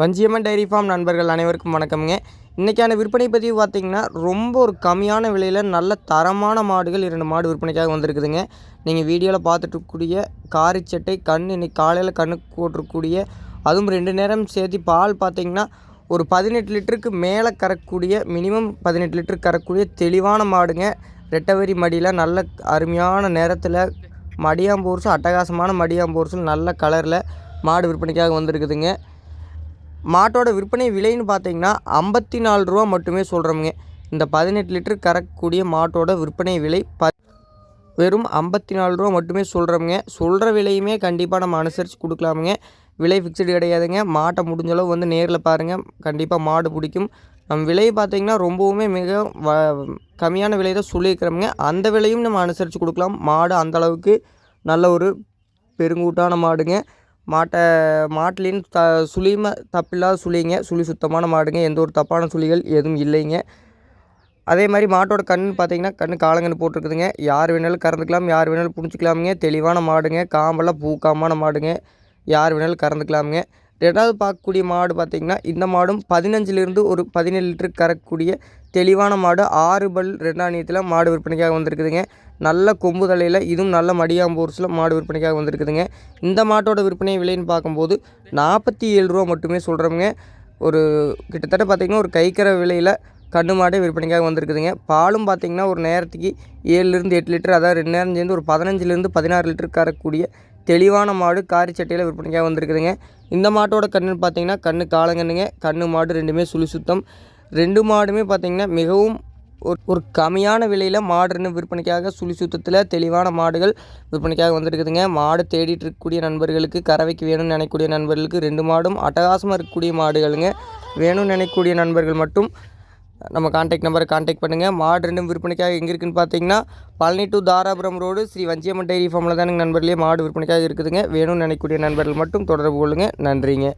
Vanjiamman dairy farm நண்பர்கள் அனைவருக்கும் வணக்கம்ங்க. இன்றைக்கான விற்பனை பதிவு பார்த்திங்கன்னா ரொம்ப ஒரு கம்மியான விலையில் நல்ல தரமான மாடுகள் இரண்டு மாடு விற்பனைக்காக வந்திருக்குதுங்க. நீங்கள் வீடியோவில் பார்த்துட்டுக்கூடிய காரிச்சட்டை கண் இன்னைக்கு காலையில் கண்ணுக்கு போட்டிருக்கக்கூடிய அதுவும் ரெண்டு நேரம் சேர்த்து பால் பார்த்திங்கன்னா ஒரு பதினெட்டு லிட்டருக்கு மேலே கறக்கக்கூடிய மினிமம் பதினெட்டு லிட்டர் கறக்கக்கூடிய தெளிவான மாடுங்க. ரெட்டவரி மடியில் நல்ல அருமையான நேரத்தில் மடியாம்பூர்ஸும் அட்டகாசமான மடியாம்பூர்ஸும் நல்ல கலரில் மாடு விற்பனைக்காக வந்திருக்குதுங்க. மாட்டோட விற்பனை விலைன்னு பார்த்தீங்கன்னா ஐம்பத்தி நாலு ரூபா மட்டுமே சொல்கிறோமுங்க இந்த பதினெட்டு லிட்டர் கறக்கக்கூடிய மாட்டோட விற்பனை விலை ப வெறும் ஐம்பத்தி நாலு ரூபா மட்டுமே சொல்கிறோமுங்க சொல்கிற விலையுமே கண்டிப்பாக நம்ம அனுசரித்து கொடுக்கலாமுங்க. விலை ஃபிக்ஸ்டு கிடையாதுங்க. மாட்டை முடிஞ்சளவு வந்து நேரில் பாருங்கள் கண்டிப்பாக மாடு பிடிக்கும். நம்ம விலை பார்த்திங்கன்னா ரொம்பவுமே மிக வ கம்மியான விலை தான் சொல்லியிருக்கிறோமுங்க. அந்த விலையும் நம்ம அனுசரித்து கொடுக்கலாம். மாடு அந்தளவுக்கு நல்ல ஒரு பெருங்கூட்டான மாடுங்க. மாட்டை மாட்டுலேயும் த சுழியுமே தப்பில்லாத சுழிங்க சுழி சுத்தமான மாடுங்க எந்த ஒரு தப்பான சுழிகள் எதுவும் இல்லைங்க. அதே மாதிரி மாட்டோட கண் பார்த்தீங்கன்னா கண் காலங்கன்று போட்டிருக்குதுங்க. யார் வேணாலும் கறந்துக்கலாம் யார் வேணாலும் பிடிச்சிக்கலாமுங்க. தெளிவான மாடுங்க காம்பெல்லாம் பூக்காமான மாடுங்க யார் வேணாலும் கறந்துக்கலாமுங்க. ரெண்டாவது பார்க்கக்கூடிய மாடு பார்த்திங்கன்னா இந்த மாடும் பதினஞ்சிலிருந்து ஒரு பதினேழு லிட்டருக்கு கறக்கக்கூடிய தெளிவான மாடு ஆறு பல் ரெண்டாணியத்தில் மாடு விற்பனைக்காக வந்திருக்குதுங்க. நல்ல கொம்பு தலையில் இதுவும் நல்ல மடியாம்பூர்ஸில் மாடு விற்பனைக்காக வந்திருக்குதுங்க. இந்த மாட்டோட விற்பனை விலைன்னு பார்க்கும்போது நாற்பத்தி ஏழு ரூபா மட்டுமே சொல்கிறோமுங்க ஒரு கிட்டத்தட்ட பார்த்திங்கன்னா ஒரு கைக்கற விலையில் கண்ணு மாடே விற்பனைக்காக வந்திருக்குதுங்க. பாலும் பார்த்திங்கன்னா ஒரு நேரத்துக்கு ஏழுலேருந்து எட்டு லிட்டர் அதாவது ரெண்டு நேரம் சேர்ந்து ஒரு பதினஞ்சுலேருந்து பதினாறு லிட்டர் கறக்கூடிய தெளிவான மாடு காரி சட்டையில் விற்பனைக்காக வந்திருக்குதுங்க. இந்த மாட்டோட கண்ணுன்னு பார்த்தீங்கன்னா கண்ணு காலங்கண்ணுங்க கண்ணு மாடு ரெண்டுமே சுழி சுத்தம். ரெண்டு மாடுமே பார்த்திங்கன்னா மிகவும் ஒரு ஒரு கம்மியான விலையில் மாடு விற்பனைக்காக சுழி சுத்தத்தில் தெளிவான மாடுகள் விற்பனைக்காக வந்திருக்குதுங்க. மாடு தேடிட்டு இருக்கக்கூடிய நண்பர்களுக்கு கறவைக்கு வேணும்னு நினைக்கக்கூடிய நண்பர்களுக்கு ரெண்டு மாடும் அட்டகாசமாக இருக்கக்கூடிய மாடுகளுங்க. வேணும்னு நினைக்கக்கூடிய நண்பர்கள் மட்டும் நம்ம காண்டாக்ட் நம்பரை காண்டாக்ட் பண்ணுங்கள் மாடு ரெண்டும் விற்பனைக்காக எங்கே இருக்குன்னு பார்த்தீங்கன்னா Palani to Dharapuram road Sri Vanchiyamman dairy ஃபார்மில் தானுங்க நண்பர்களே மாடு விற்பனைக்காக இருக்குதுங்க. வேணும்னு நினைக்கக்கூடிய நண்பர்கள் மட்டும் தொடர்பு கொள்ளுங்கள் நன்றிங்க.